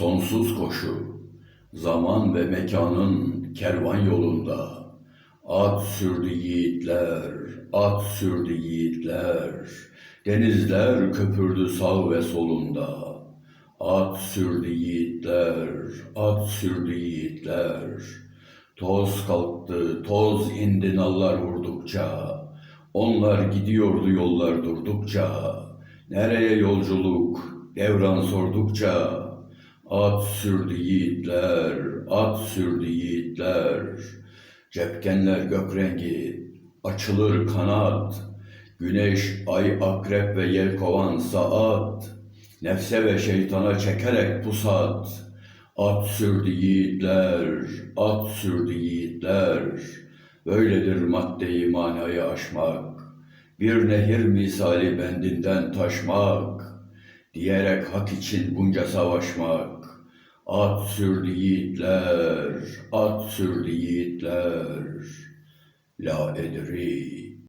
Sonsuz koşu, zaman ve mekanın kervan yolunda, at sürdü yiğitler, at sürdü yiğitler, denizler köpürdü sağ ve solunda. At sürdü yiğitler, at sürdü yiğitler, toz kalktı, toz indi nallar vurdukça, onlar gidiyordu yollar durdukça, nereye yolculuk, devran sordukça, At sürdü yiğitler, at sürdü yiğitler. Cepkenler gök rengi, açılır kanat. Güneş, ay, akrep ve yelkovan saat. Nefse ve şeytana çekerek pusat. At sürdü yiğitler, at sürdü yiğitler. Böyledir maddeyi manayı aşmak. Bir nehir misali bendinden taşmak diyerek hak için bunca savaşmak. At sürdü yiğitler, at sürdü yiğitler. La edri